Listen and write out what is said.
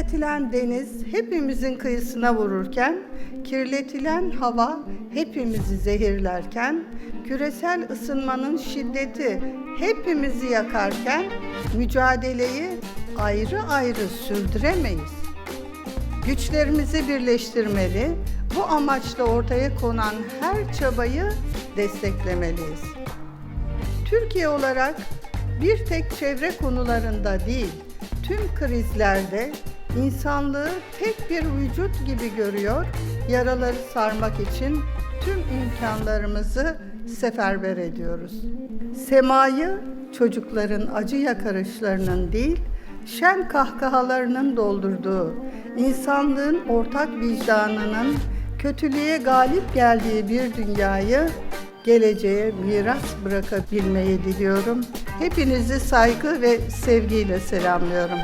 gelen deniz hepimizin kıyısına vururken, kirletilen hava hepimizi zehirlerken, küresel ısınmanın şiddeti hepimizi yakarken mücadeleyi ayrı ayrı sürdüremeyiz. Güçlerimizi birleştirmeli, bu amaçla ortaya konan her çabayı desteklemeliyiz. Türkiye olarak bir tek çevre konularında değil, tüm krizlerde insanlığı tek bir vücut gibi görüyor, yaraları sarmak için tüm imkanlarımızı seferber ediyoruz. Semayı çocukların acı yakarışlarının değil, şen kahkahalarının doldurduğu, insanlığın ortak vicdanının kötülüğe galip geldiği bir dünyayı geleceğe miras bırakabilmeyi diliyorum. Hepinizi saygı ve sevgiyle selamlıyorum.